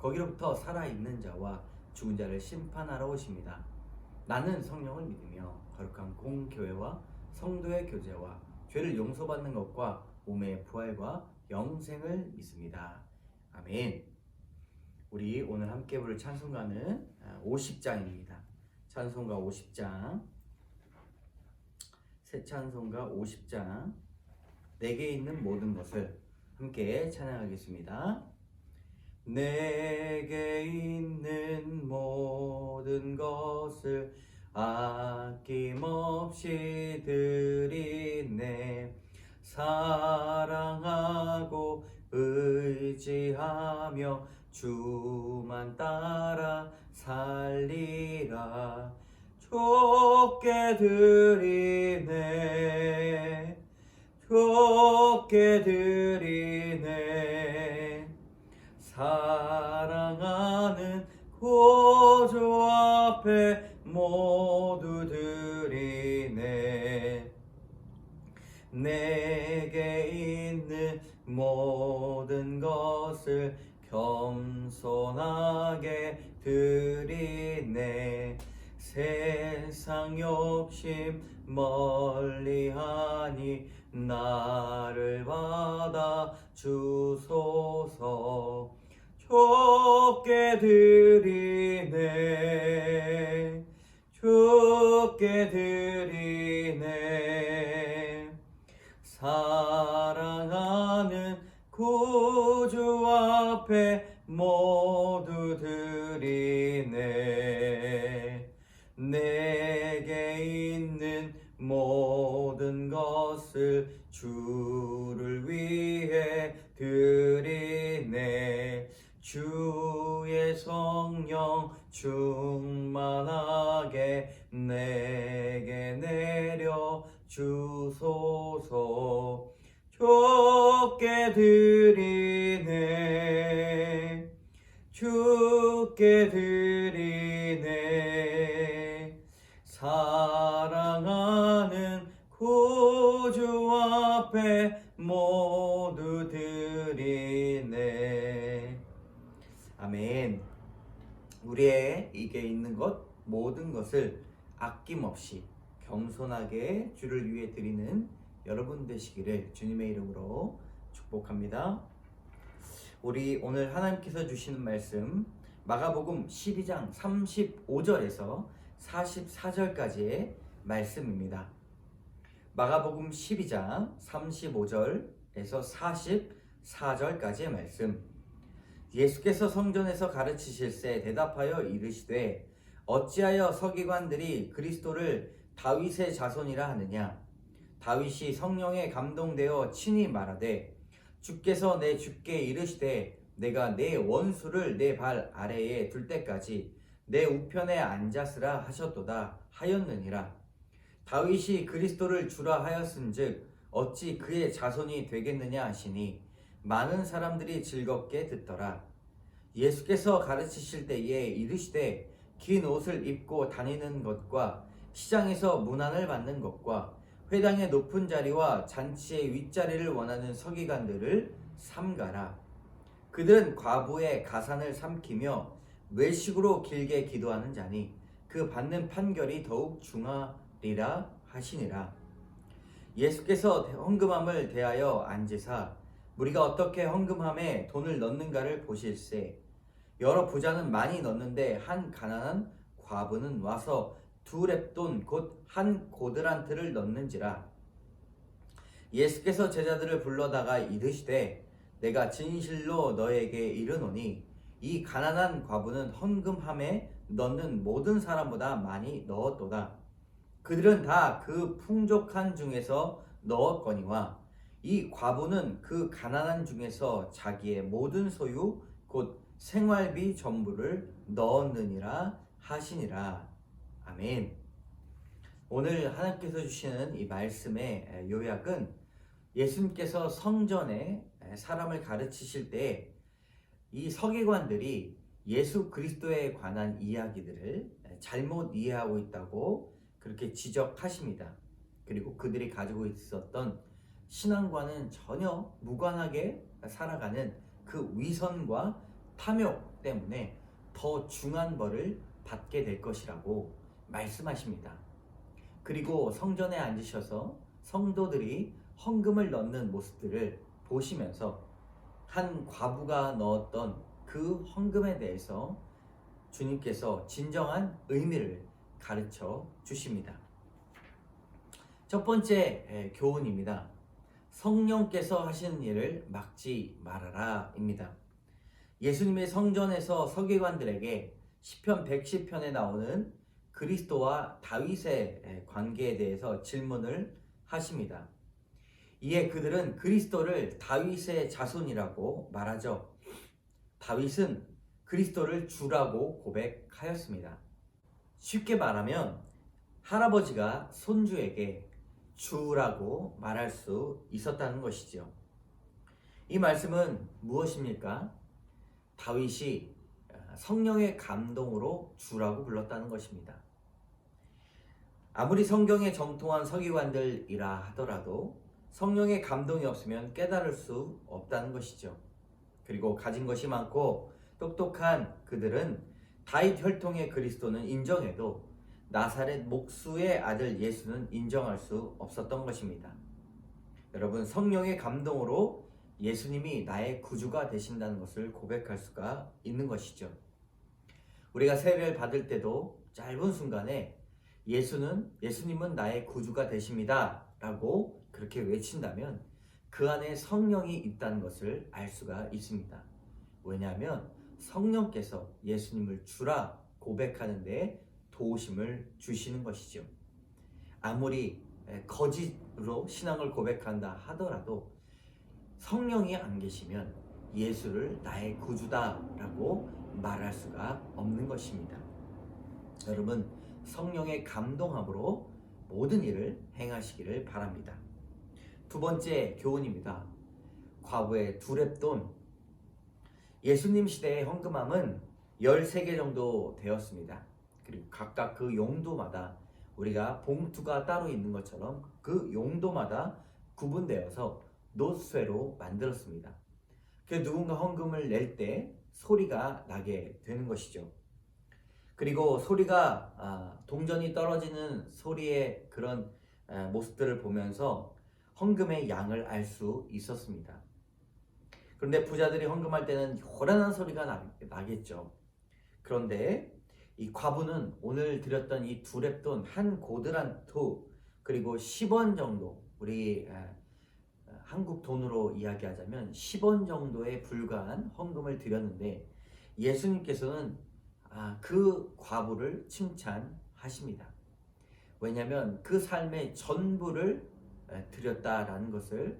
거기로부터 살아있는 자와 죽은 자를 심판하러 오십니다. 나는 성령을 믿으며 거룩한 공교회와 성도의 교제와 죄를 용서받는 것과 몸의 부활과 영생을 믿습니다. 아멘. 우리 오늘 함께 부를 찬송가는 50장입니다. 찬송가 50장. 새 찬송가 50장. 내게 있는 모든 것을 함께 찬양하겠습니다. 내게 있는 모든 것을 아낌없이 드리네. 사랑하고 의지하며 주만 따라 살리라. 좁게 드리네. 좁게 드리네 사랑하는 구주 앞에 모두 드리네 내게 있는 모든 것을 겸손하게 드리네. 세상 욕심 멀리하니 나를 받아 주소서 좁게 드리네. 좁게 드리네 주의 성령 충 없이 겸손하게 주를 위해 드리는 여러분 되시기를 주님의 이름으로 축복합니다. 우리 오늘 하나님께서 주시는 말씀 마가복음 12장 35절에서 44절까지의 말씀입니다. 마가복음 12장 35절에서 44절까지의 말씀. 예수께서 성전에서 가르치실세 대답하여 이르시되 어찌하여 서기관들이 그리스도를 다윗의 자손이라 하느냐? 다윗이 성령에 감동되어 친히 말하되 주께서 내 주께 이르시되 내가 내 원수를 내 발 아래에 둘 때까지 내 우편에 앉았으라 하셨도다 하였느니라. 다윗이 그리스도를 주라 하였은즉 어찌 그의 자손이 되겠느냐 하시니 많은 사람들이 즐겁게 듣더라. 예수께서 가르치실 때에 이르시되 긴 옷을 입고 다니는 것과 시장에서 문안을 받는 것과 회당의 높은 자리와 잔치의 윗자리를 원하는 서기관들을 삼가라. 그들은 과부의 가산을 삼키며 외식으로 길게 기도하는 자니 그 받는 판결이 더욱 중하리라 하시니라. 예수께서 헌금함을 대하여 앉으사 우리가 어떻게 헌금함에 돈을 넣는가를 보실세. 여러 부자는 많이 넣는데 한 가난한 과부는 와서 두 랩돈 곧 한 고드란트를 넣는지라. 예수께서 제자들을 불러다가 이르시되 내가 진실로 너에게 이르노니 이 가난한 과부는 헌금함에 넣는 모든 사람보다 많이 넣었도다. 그들은 다 그 풍족한 중에서 넣었거니와 이 과부는 그 가난한 중에서 자기의 모든 소유 곧 생활비 전부를 넣었느니라 하시니라. 아멘. 오늘 하나님께서 주시는 이 말씀의 요약은 예수님께서 성전에 사람을 가르치실 때 이 서기관들이 예수 그리스도에 관한 이야기들을 잘못 이해하고 있다고 그렇게 지적하십니다. 그리고 그들이 가지고 있었던 신앙과는 전혀 무관하게 살아가는 그 위선과 탐욕 때문에 더 중한 벌을 받게 될 것이라고 말씀하십니다. 그리고 성전에 앉으셔서 성도들이 헌금을 넣는 모습들을 보시면서 한 과부가 넣었던 그 헌금에 대해서 주님께서 진정한 의미를 가르쳐 주십니다. 첫 번째 교훈입니다. 성령께서 하시는 일을 막지 말아라입니다. 예수님의 성전에서 서기관들에게 시편 110편에 나오는 그리스도와 다윗의 관계에 대해서 질문을 하십니다. 이에 그들은 그리스도를 다윗의 자손이라고 말하죠. 다윗은 그리스도를 주라고 고백하였습니다. 쉽게 말하면 할아버지가 손주에게 주라고 말할 수 있었다는 것이죠. 이 말씀은 무엇입니까? 다윗이 성령의 감동으로 주라고 불렀다는 것입니다. 아무리 성경에 정통한 서기관들이라 하더라도 성령의 감동이 없으면 깨달을 수 없다는 것이죠. 그리고 가진 것이 많고 똑똑한 그들은 다윗 혈통의 그리스도는 인정해도 나사렛 목수의 아들 예수는 인정할 수 없었던 것입니다. 여러분 성령의 감동으로 예수님이 나의 구주가 되신다는 것을 고백할 수가 있는 것이죠. 우리가 세례를 받을 때도 짧은 순간에 예수는 예수님은 나의 구주가 되십니다라고 그렇게 외친다면 그 안에 성령이 있다는 것을 알 수가 있습니다. 왜냐하면 성령께서 예수님을 주라 고백하는 데 도우심을 주시는 것이죠. 아무리 거짓으로 신앙을 고백한다 하더라도 성령이 안 계시면 예수를 나의 구주다라고 말할 수가 없는 것입니다. 여러분, 성령의 감동함으로 모든 일을 행하시기를 바랍니다. 두 번째 교훈입니다. 과부의 두랩돈. 예수님 시대의 헌금함은 13개 정도 되었습니다. 그리고 각각 그 용도마다 우리가 봉투가 따로 있는 것처럼 그 용도마다 구분되어서 노쇠로 만들었습니다. 그 누군가 헌금을 낼 때 소리가 나게 되는 것이죠. 그리고 소리가 아, 동전이 떨어지는 소리의 그런 모습들을 보면서 헌금의 양을 알 수 있었습니다. 그런데 부자들이 헌금할 때는 요란한 소리가 나, 겠죠 그런데 이 과부는 오늘 드렸던 이 두 랩돈 한 고드란투 그리고 10원 정도 우리 한국 돈으로 이야기하자면 10원 정도에 불과한 헌금을 드렸는데 예수님께서는 아, 그 과부를 칭찬하십니다. 왜냐하면 그 삶의 전부를 드렸다라는 것을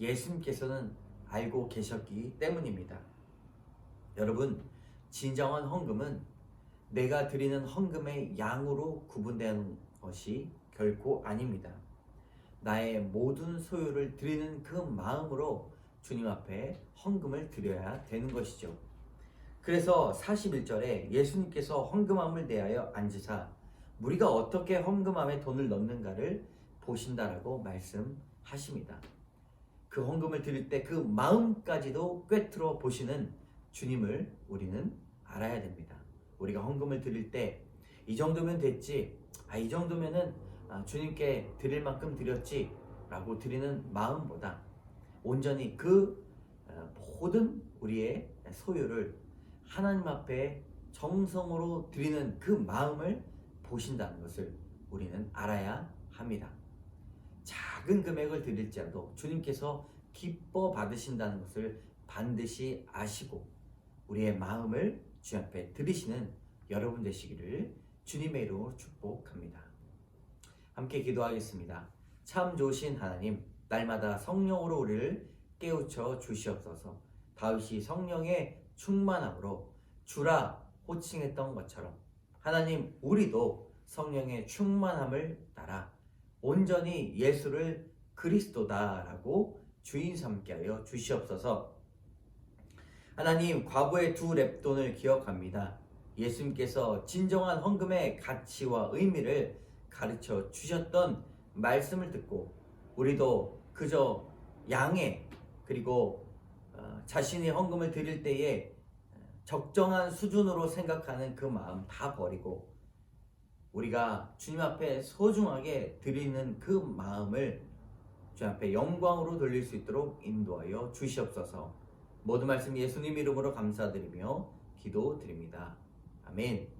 예수님께서는 알고 계셨기 때문입니다. 여러분, 진정한 헌금은 내가 드리는 헌금의 양으로 구분되는 것이 결코 아닙니다. 나의 모든 소유를 드리는 그 마음으로 주님 앞에 헌금을 드려야 되는 것이죠. 그래서 41절에 예수님께서 헌금함을 대하여 앉으사 우리가 어떻게 헌금함에 돈을 넣는가를 보신다라고 말씀하십니다. 그 헌금을 드릴 때 그 마음까지도 꿰뚫어 보시는 주님을 우리는 알아야 됩니다. 우리가 헌금을 드릴 때 이 정도면 됐지, 아, 이 정도면은 아, 주님께 드릴 만큼 드렸지 라고 드리는 마음보다 온전히 그 어, 모든 우리의 소유를 하나님 앞에 정성으로 드리는 그 마음을 보신다는 것을 우리는 알아야 합니다. 작은 금액을 드릴지라도 주님께서 기뻐 받으신다는 것을 반드시 아시고 우리의 마음을 주 앞에 드리시는 여러분 되시기를 주님의 이름으로 축복합니다. 함께 기도하겠습니다. 참 좋으신 하나님, 날마다 성령으로 우리를 깨우쳐 주시옵소서. 다윗이 성령의 충만함으로 주라 호칭했던 것처럼 하나님 우리도 성령의 충만함을 따라 온전히 예수를 그리스도다라고 주인 삼게 하여 주시옵소서. 하나님 과거의 두 랩돈을 기억합니다. 예수님께서 진정한 헌금의 가치와 의미를 가르쳐 주셨던 말씀을 듣고 우리도 그저 양의 그리고 어, 자신이 헌금을 드릴 때에 적정한 수준으로 생각하는 그 마음 다 버리고 우리가 주님 앞에 소중하게 드리는 그 마음을 주님 앞에 영광으로 돌릴 수 있도록 인도하여 주시옵소서. 모든 말씀 예수님 이름으로 감사드리며 기도드립니다. 아멘.